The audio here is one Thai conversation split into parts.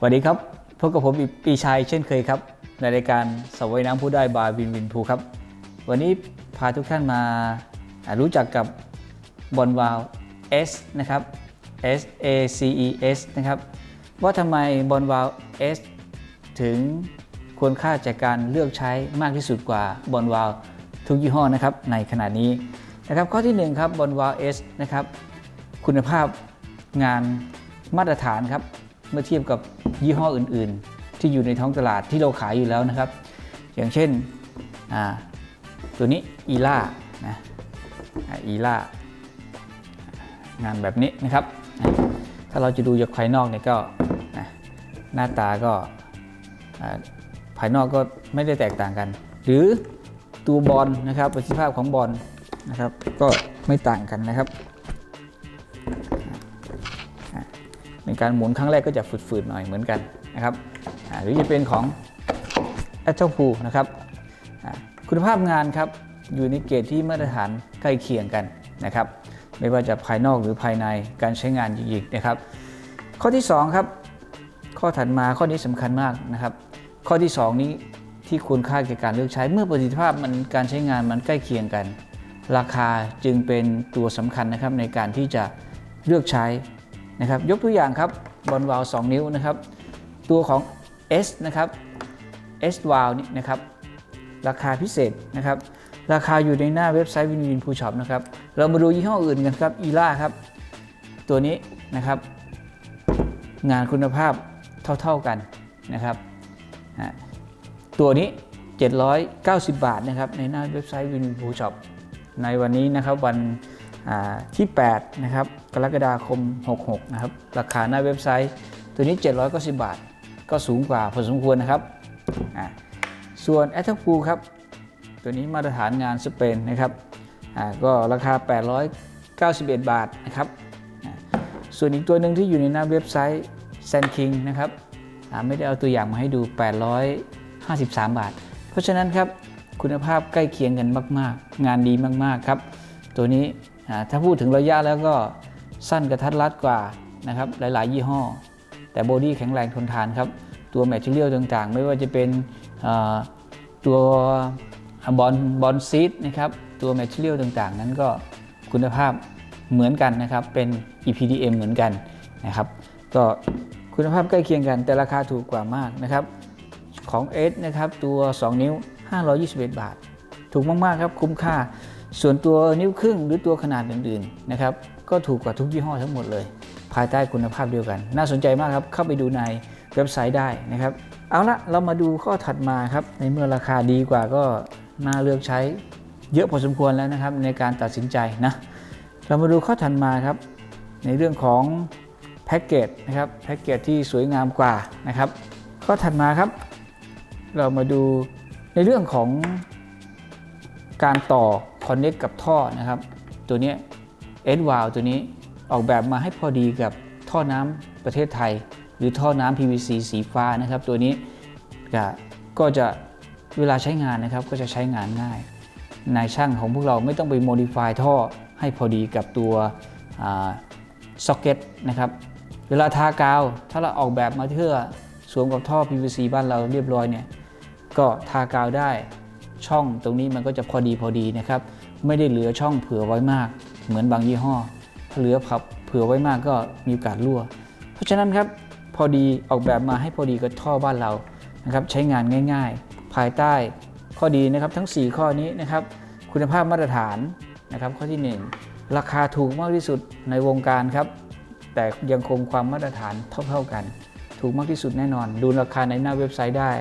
สวัสดีครับพบกับผมปีชัยเช่นเคยครับ ในรายการสวยน้ำผู้ได้บายวินวินพูครับ วันนี้พาทุกท่านมารู้จักกับบอลวาล S นะครับ S A C E S นะครับ ว่าทำไมบอลวาล S ถึงควรค่าจากการเลือกใช้มากที่สุดกว่าบอลวาลทุกยี่ห้อนะครับในขณะนี้นะครับข้อที่หนึ่งครับบอลวาล S นะครับคุณภาพงานมาตรฐานครับ เมื่อเทียบกับยี่ห้ออื่น ๆ ที่อยู่ในท้องตลาดที่เราขายอยู่แล้วนะครับ อย่างเช่นตัวนี้อีล่านะอีล่างานแบบนี้นะครับ ถ้าเราจะดูจากภายนอกเนี่ยก็อะหน้าตาก็ภายนอกก็ไม่ได้แตกต่างกัน หรือตัวบอลนะครับประสิทธิภาพของบอลนะครับ ก็ไม่ต่างกันนะครับ ในการหมุนครั้งแรกก็จะฝืดๆหน่อยเหมือนกันนะครับหรือจะเป็นของ a t o p o o นะครับคุณภาพงานครับอยู่ในเกณฑ์ที่มาตรฐานใกล้เคียงกันนะครับ ไม่ว่าจะภายนอกหรือภายในการใช้งานจริงๆนะครับ ข้อที่ 2 ครับ ข้อถัดมาข้อนี้สำคัญมากนะครับ ข้อที่ 2 นี้ที่คุณค่าแก่การเลือกใช้เมื่อประสิทธิภาพมันการใช้งานมันใกล้เคียงกัน ราคาจึงเป็นตัวสำคัญนะครับในการที่จะเลือกใช้ นะครับยกตัวอย่างครับบอลวาล2นิ้วนะครับ ตัวของ S นะครับ S วาลนี่นะครับราคาพิเศษนะครับ ราคาอยู่ในหน้าเว็บไซต์วินวินพูช็อปนะครับ เรามาดูยี่ห้ออื่นกันครับอีล่าครับ ตัวนี้นะครับ งานคุณภาพเท่าๆกันนะครับ ตัวนี้ 790 บาทนะครับ ในหน้าเว็บไซต์วินวินพูช็อปในวันนี้นะครับวัน ที่8นะครับกรกฎาคม 66 นะครับ ราคาหน้าเว็บไซต์ ตัวนี้ 790 บาท ก็สูงกว่าพอสมควรนะครับอ่าส่วน a t t a p o o ครับ ตัวนี้มาตรฐานงานสเปนนะครับก็ราคา 891 บาทนะครับ ส่วนอีกตัวหนึ่งที่อยู่ในหน้าเว็บไซต์ s a n King นะครับไม่ได้เอาตัวอย่างมาให้ดู 853 บาท เพราะฉะนั้นครับคุณภาพใกล้เคียงกันมาก ๆ งานดีมาก ๆ ครับ ตัวนี้ ถ้าพูดถึงระยะแล้วก็สั้นกระทัดรัดกว่านะครับหลาย ๆ ยี่ห้อ แต่บอดี้แข็งแรงทนทานครับ ตัวแมทเทียลต่างๆ ไม่ว่าจะเป็นตัวบอลบอลซีดนะครับตัวแมทเทียลต่างๆ นั้นก็คุณภาพเหมือนกันนะครับ เป็น EPDM เหมือนกันนะครับ ก็คุณภาพใกล้เคียงกัน แต่ราคาถูกกว่ามากนะครับ ของ S นะครับ ตัว 2 นิ้ว 521 บาท ถูกมาก ๆ ครับ คุ้มค่า ส่วนตัวนิ้วครึ่งหรือตัวขนาดอื่นๆนะครับก็ถูกกว่าทุกยี่ห้อทั้งหมดเลย ภายใต้คุณภาพเดียวกัน น่าสนใจมากครับ เข้าไปดูในเว็บไซต์ได้นะครับ เอาละเรามาดูข้อถัดมาครับ ในเมื่อราคาดีกว่าก็น่าเลือกใช้เยอะพอสมควรแล้วนะครับ ในการตัดสินใจนะเรามาดูข้อถัดมาครับ ในเรื่องของแพ็กเกจนะครับแพ็กเกจที่สวยงามกว่านะครับข้อถัดมาครับ เรามาดูในเรื่องของการต่อ คอนเน c t กับท่อนะครับ ตัวนี้เอ็ดวาลตัวนี้ออกแบบมาให้พอดีกับท่อน้ำประเทศไทย หรือท่อน้ำ PVC สีฟ้านะครับ ตัวนี้ก็ก็จะเวลาใช้งานนะครับก็จะใช้งานง่าย นายช่างของพวกเราไม่ต้องไปโมดิฟายท่อให้พอดีกับตัวซ็อกเก็ตนะครับเวลาทากาว ถ้าเราออกแบบมาเพื่อสวมกับท่อ PVC บ้านเราเรียบร้อยเนี่ยก็ทากาวได้ ช่องตรงนี้มันก็จะพอดีพอดีนะครับ ไม่ได้เหลือช่องเผื่อไว้มาก เหมือนบางยี่ห้อ ถ้าเหลือพับเผื่อไว้มากก็มีโอกาสรั่ว เพราะฉะนั้นครับพอดีออกแบบมาให้พอดีกับท่อบ้านเรานะครับใช้งานง่าย ๆ ภายใต้ข้อดีนะครับทั้ง 4 ข้อนี้นะครับ คุณภาพมาตรฐานนะครับ ข้อที่ 1 ราคาถูกมากที่สุดในวงการครับ แต่ยังคงความมาตรฐานเท่าๆกัน ถูกมากที่สุดแน่นอน ดูราคาในหน้าเว็บไซต์ได้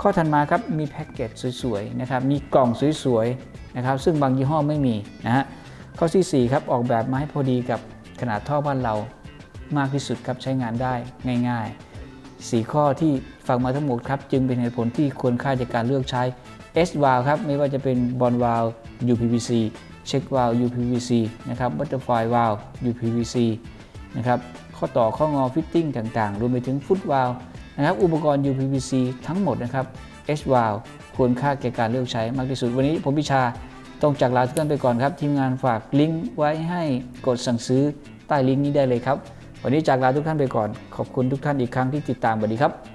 ข้อถัดมาครับมีแพ็กเกจสวยๆนะครับมีกล่องสวยๆนะครับซึ่งบางยี่ห้อไม่มีนะฮะข้อที่4ครับออกแบบมาให้พอดีกับขนาดท่อบ้านเรามากที่สุดครับใช้งานได้ง่าย ๆ 4 ข้อที่ฟังมาทั้งหมดครับจึงเป็นเหตุผลที่ควรค่าจากการเลือกใช้ S v a l v ครับไม่ว่าจะเป็นบอลวาล UPVC เช็ควาล UPVC นะครับบัตเตอร์ไฟวาล UPVC นะครับข้อต่อข้องอฟิตติ้งต่างๆ รวมไปถึงฟุตวาล นะครับอุปกรณ์ UPVC ทั้งหมดนะครับ H valve ควรค่าแก่การเลือกใช้มากที่สุด วันนี้ผมพิชาต้องจากลาทุกท่านไปก่อนครับ ทีมงานฝากลิงก์ไว้ให้กดสั่งซื้อใต้ลิงก์นี้ได้เลยครับ วันนี้จากลาทุกท่านไปก่อน ขอบคุณทุกท่านอีกครั้งที่ติดตามสวัสดีครับ